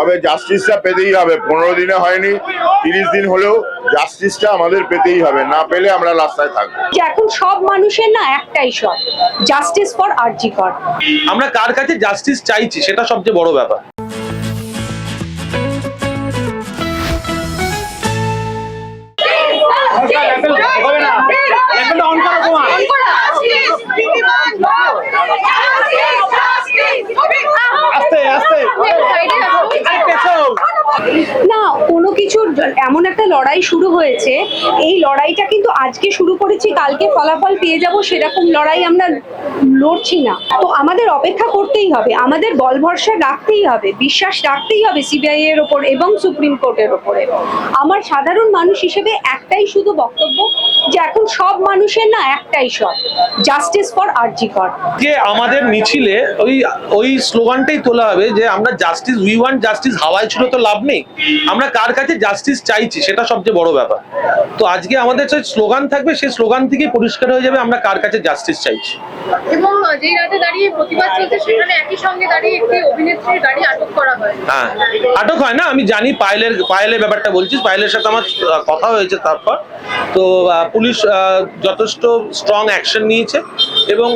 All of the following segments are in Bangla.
তবে জাস্টিসটা পেতেই হবে পনেরো দিনে হয়নি তিরিশ দিন হলেও জাস্টিসটা আমাদের পেতেই হবে না পেলে আমরা রাস্তায় থাকব এখন সব মানুষের না একটাই সব জাস্টিস ফর আরজি কর আমরা কার কাছে জাস্টিস চাইছি সেটা সবচেয়ে বড় ব্যাপার কিছু এমন একটা লড়াই শুরু হয়েছে। এই লড়াইটা কিন্তু আজকে শুরু করেছি, কালকে ফলাফল পেয়ে যাব সেরকম লড়াই আমরা লড়ছি না। তো আমাদের অপেক্ষা করতেই হবে, আমাদের বল ভরসা রাখতেই হবে, বিশ্বাস রাখতেই হবে সিবিআই এর ওপর এবং সুপ্রিম কোর্টের ওপরে। আমার সাধারণ মানুষ হিসেবে একটাই শুধু বক্তব্য যে এখন সব মানুষের না একটাই সব জাস্টিস ফর আরজি কর যে আমাদের মিছিলে ওই ওই স্লোগানটাই তোলা হবে যে আমরা জাস্টিস উই ওয়ান্ট জাস্টিস হাওয়ায় ছিল তো লাভ নেই। আমরা কার কাছে জাস্টিস চাইছি সেটা সবচেয়ে বড় ব্যাপার। তো আজকে আমাদের যে স্লোগান থাকবে সেই স্লোগান থেকে পরিষ্কার হয়ে যাবে আমরা কার কাছে জাস্টিস চাইছি। এবং যেই রাতে দাঁড়িয়ে প্রতিবাদ চলছে সেখানে একই সঙ্গে দাঁড়িয়ে একটি অভিনেত্রীর গাড়ি আটক করা হয়। হ্যাঁ আটক হয় না আমি জানি পায়েলের পায়েলের ব্যাপারটা বলছিস পায়েলের সাথে আমার কথা হয়েছে তারপর। তো পুলিশ যথেষ্ট স্ট্রং অ্যাকশন নিয়েছে। এবং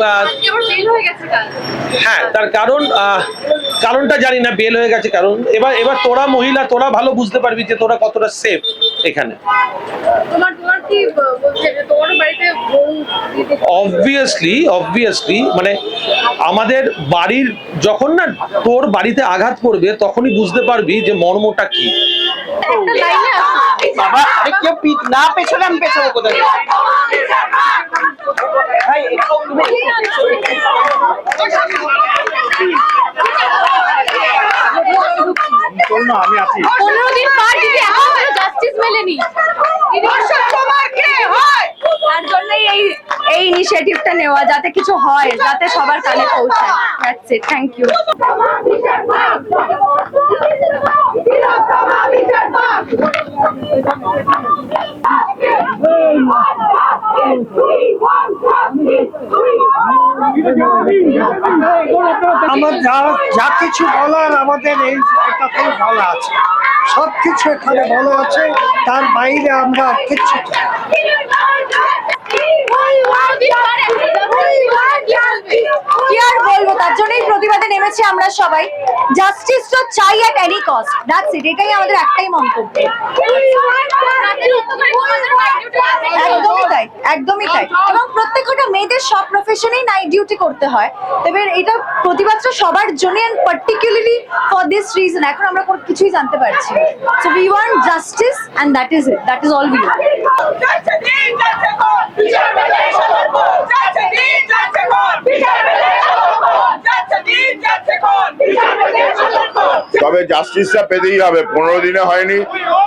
হয়ে হ্যাঁ তার কারণ কারণটা জানি না বেল হয়ে গেছে কারণ এবার এবার তোরা মহিলা তোরা ভালো বুঝতে পারবি যে তোরা কতটা সেফ এখানে অবভিয়াসলি অবভিয়াসলি মানে আমাদের বাড়ির যখন না তোর বাড়িতে আঘাত করবে তখনই বুঝতে পারবি যে মর্মটা কি একটা লাইনে আছে বাবা আরে কেউ না পেছনে আমি পেছনে কোথায় একটু তুমি- পনেরো দিন পর দিদি এখনও জাস্টিস মেলেনি তার জন্যই এই এই ইনিশিয়েটিভটা নেওয়া যাতে কিছু হয়, যাতে সবার কানে পৌঁছায়। দ্যাটস ইট থ্যাংক ইউ আমার যা যা কিছু বলার আমাদের এই এটাতেই বলা আছে। সব কিছু এখানে বলা আছে, তার বাইরে আমরা কিচ্ছু কি আর বলব, তার জন্যই নেমেছি আমরা সবাই। জাস্টিস তো চাই at any cost that's it এটাই আমাদের একটাই মন্তব্য। একদমই তাই। এবং প্রত্যেকটা মেয়েদের সব প্রফেশনেই নাইট ডিউটি করতে হয়। তবে এটা প্রতিবাদটা সবার জন্য and particularly for this reason এখন আমরা কোনো কিছুই জানতে পারছি so we want justice and that is it that is all we তবে জাস্টিসটা পেতেই হবে। পনেরো দিনে হয়নি,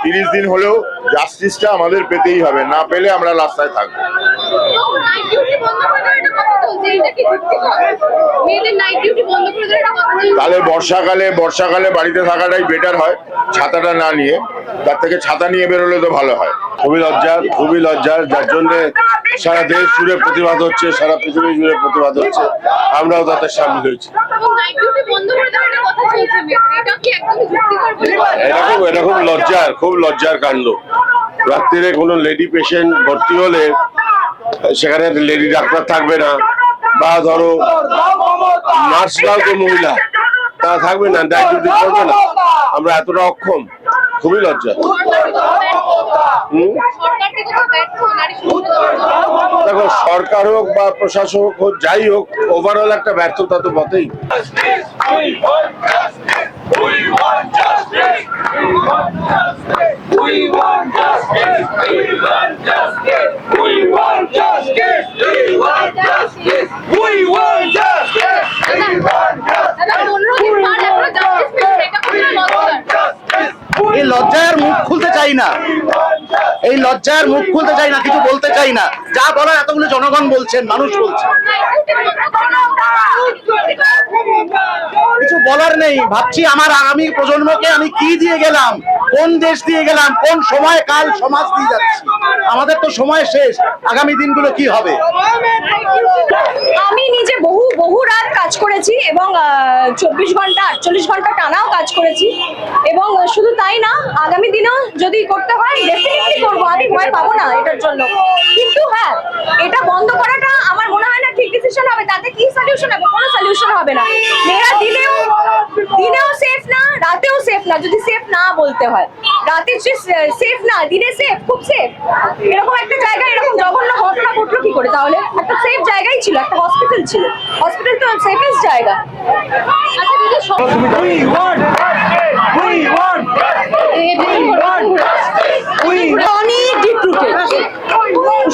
তিরিশ দিন হলেও জাস্টিসটা আমাদের পেতেই হবে। না পেলে আমরা রাস্তায় থাকব। নাইট ডিউটি বন্ধ করে দেওয়ার একটা কথা চলছে এটা কি যুক্তিকর মেয়েদের নাইট ডিউটি বন্ধ করে দেওয়ার একটা কথা চলছে। তাহলে বর্ষাকালে বর্ষাকালে বাড়িতে থাকাটাই বেটার হয় ছাতাটা না নিয়ে। তার থেকে ছাতা নিয়ে বেরোলে তো ভালো হয়। খুবই লজ্জার খুবই লজ্জার যার জন্য সারা দেশ জুড়ে প্রতিবাদ হচ্ছে সারা পৃথিবী জুড়ে প্রতিবাদ হচ্ছে। আমরাও তাতে সামিল হয়েছি? এরকম এরকম লজ্জার খুব লজ্জার কাণ্ড। রাত্রিরে কোনো লেডি পেশেন্ট ভর্তি হলে সেখানে লেডি ডাক্তার থাকবে না, বা ধরো নার্সরাও তো মহিলা তা থাকবে না ডিউটি করবে না। আমরা এতটা অক্ষম, খুবই লজ্জা। দেখো, সরকার হোক বা প্রশাসক হোক, যাই হোক ওভারঅল একটা ব্যর্থতা তো বটেই। Justice? এই লজ্জার মুখ খুলতে চাই না এই লজ্জার মুখ খুলতে চাই না, কিছু বলতে চাই না। যা বলার এতগুলো জনগণ বলছেন, মানুষ বলছেন। কিছু বলার নেই। ভাবছি আমার আগামী প্রজন্মকে আমি কি দিয়ে গেলাম, কোন দেশ দিয়ে গেলাম, কোন সময় কাল সমাজ দিয়ে যাচ্ছি। আমাদের তো সময় শেষ, আগামী দিনগুলো কি হবে আমি নিজে বহু বহু রাত কাজ করেছি এবং চব্বিশ ঘণ্টা, আটচল্লিশ ঘণ্টা টানাও কাজ করেছি। এবং শুধু তাই না, আগামী দিনেও যদি করতে হয় ডেফিনেটলি করব, আমি ভয় পাবো না এটার জন্য। কিন্তু হ্যাঁ এটা বন্ধ করাটা আমার মনে হয় না ঠিক ডিসিশন হবে। তাতে কি সলিউশন হবে? কোনো সলিউশন হবে না। মেয়েরা দিনেও দিনেও সেফ না সেফ না যদি সেফ না বলতে হয়। রাতে সেফ না দিনে সেফ খুব সেফ এরকম একটা জায়গায় এরকম জঘন্য ঘটনা ঘটলো কি করে তাহলে? একটা সেফ জায়গায় ছিল একটা হসপিটাল ছিল। হসপিটাল তো সেফেস্ট জায়গা। আচ্ছা দিদি সব অনেক ডিপ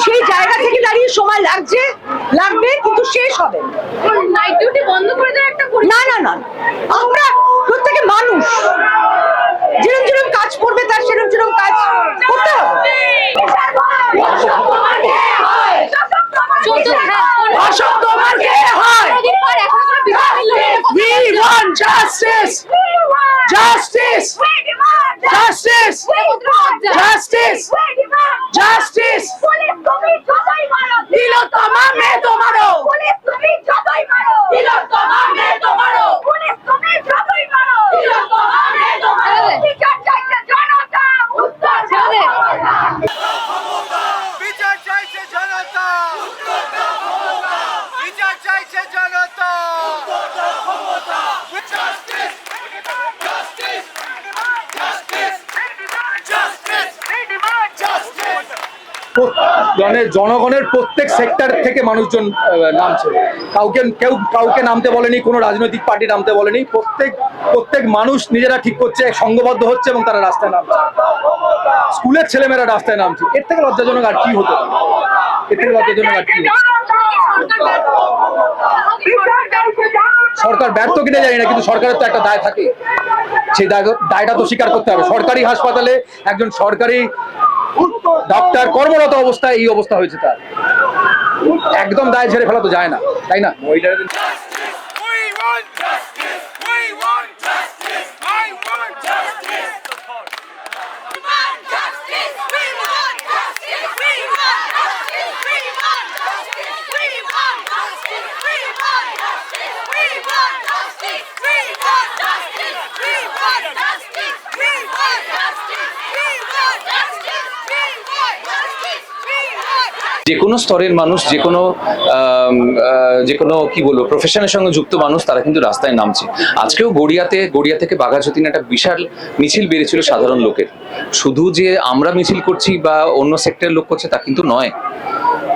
সেই জায়গা থেকে দাঁড়িয়ে সময় লাগছে লাগবে কিন্তু শেষ হবে। নাইট ডিউটি বন্ধ করে দেওয়ার একটা না না না। আমরা মানুষ। যেরকম যেরকম কাজ করবে তার সেরকম সেরকম কাজ করতে হবে। We want justice! Justice! Justice! Justice! Justice! দিলো তোমার মেয়ে তোমারও দিলো তোমার মেয়ে তোমারও দিলো তোমার মেয়ে তোমারও ছেড়ে দে। বিচার চাইছে জনতা বিচার চাইছে জনতা মানে জনগণের প্রত্যেক সেক্টর থেকে মানুষজন নামছে। কাউকে কেউ কাউকে নামতে বলেনি, কোনো রাজনৈতিক পার্টি নামতে বলেনি। প্রত্যেক প্রত্যেক মানুষ নিজেরা ঠিক করছে সংঘবদ্ধ হচ্ছে এবং তারা রাস্তায় নামছে। স্কুলের ছেলেমেয়েরা রাস্তায় নামছে। এর থেকে লজ্জাজনক আর কি হতে এর থেকে লজ্জাজনক আর কি সরকার ব্যর্থ কিনা জানি না, কিন্তু সরকারের তো একটা দায় থাকে। সেই দায় দায়টা তো স্বীকার করতে হবে। সরকারি হাসপাতালে একজন সরকারি ডাক্তার কর্মরত অবস্থায় এই অবস্থা হয়েছে তার। একদম দায় ঝেড়ে ফেলা তো যায় না, তাই না মহিলাদের We want justice! We want justice! I want justice! যে কোনো স্তরের মানুষ যে কোনো যে কোনো কি বলব প্রফেশনের সঙ্গে যুক্ত মানুষ, তারা কিন্তু রাস্তায় নামছে। আজকেও গড়িয়াতে, গড়িয়া থেকে বাঘাযতীন একটা বিশাল মিছিল বেড়েছিল সাধারণ লোকের। শুধু যে আমরা মিছিল করছি বা অন্য সেক্টরের লোক করছে তা কিন্তু নয়।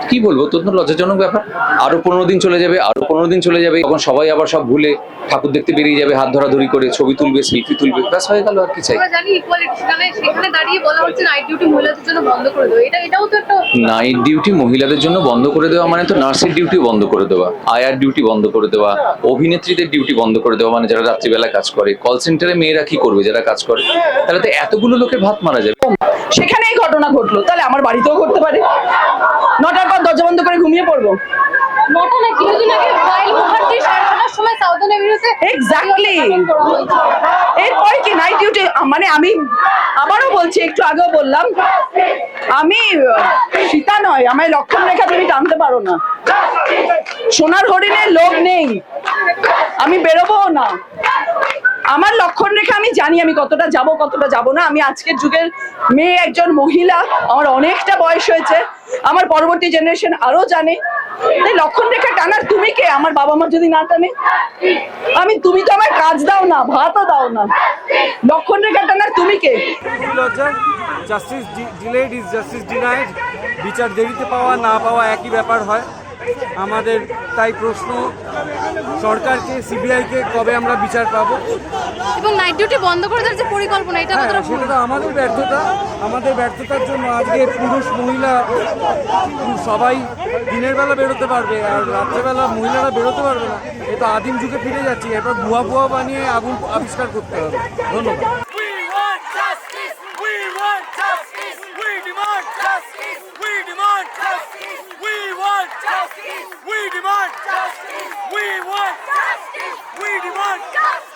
কি বলব? অত্যন্ত লজ্জাজনক ব্যাপার। আরও পনেরো দিন চলে যাবে আরও পনেরো দিন চলে যাবে তখন সবাই আবার সব ভুলে ঠাকুর দেখতে বেরিয়ে যাবে হাত ধরাধরি করে ছবি তুলবে সেলফি তুলবে ব্যাস হয়ে গেল আর কি চাই। আমরা জানি ইকুয়ালিটি সেখানে সেখানে দাঁড়িয়ে বলা হচ্ছে নাইট ডিউটি মহিলাদের জন্য বন্ধ করে দেবো এটা এটাও তো একটা নাইট ডিউটি মহিলাদের জন্য বন্ধ করে দেওয়া মানে তো নার্সের ডিউটি বন্ধ করে দেওয়া আয়ার ডিউটি বন্ধ করে দেওয়া অভিনেত্রীদের ডিউটি বন্ধ করে দেওয়া মানে যারা রাত্রিবেলা কাজ করে। কল সেন্টারে মেয়েরা কি করবে যারা কাজ করে? তাহলে তো এতগুলো লোকের ভাত মারা যাবে। সেখানেই ঘটনা ঘটলো। তাহলে আমার বাড়িতেও ঘটতে পারে। নটার পর দরজা বন্ধ করে ঘুমিয়ে পড়ব। নটা না কিছুদিন আগে পায়েল মুখার্জি সাড়ে সময় সাউদার্নের বিরুদ্ধে Exactly. এরপরে কি নাইট ডিউটি মানে আমি আবারও বলছি একটু আগেও বললাম আমি সীতা নয় আমায় লক্ষণ রেখা তুমি টানতে পারো না। সোনার হরিণের লোভ নেই। আমি বেরোবো না। আমার লক্ষণ রেখা আমি জানি আমি কতটা যাব কতটা যাব না। আমি আজকের যুগের মেয়ে, একজন মহিলা, আমার অনেকটা বয়স হয়েছে, আমার পরবর্তী জেনারেশন আরও জানে। লক্ষণ রেখা টানার তুমি কে? আমার বাবা মা যদি না টানে? আমি, তুমি তো আমার কাজ দাও না, ভাতও দাও না। লক্ষণ রেখা টানার তুমি কে? Justice delayed is justice denied বিচার দেরিতে পাওয়া, না পাওয়া একই ব্যাপার হয়। আমাদের তাই প্রশ্ন সরকারকে সিবিআইকে কবে আমরা বিচার পাবো? এবং নাইট ডিউটি বন্ধ করে দেওয়ার যে পরিকল্পনা এটা হ্যাঁ কতটা ভুল সেটা তো আমাদের ব্যর্থতা। আমাদের ব্যর্থতার জন্য আজকে পুরুষ মহিলা সবাই দিনের বেলা বেরোতে পারবে আর রাত্রেবেলা মহিলারা বেরোতে পারবে না। এ তো আদিম যুগে ফিরে যাচ্ছি এরপর ভুয়া ভুয়া বানিয়ে আগুন আবিষ্কার করতে হবে। ধন্যবাদ। Justice! We demand justice! We want justice! We demand justice!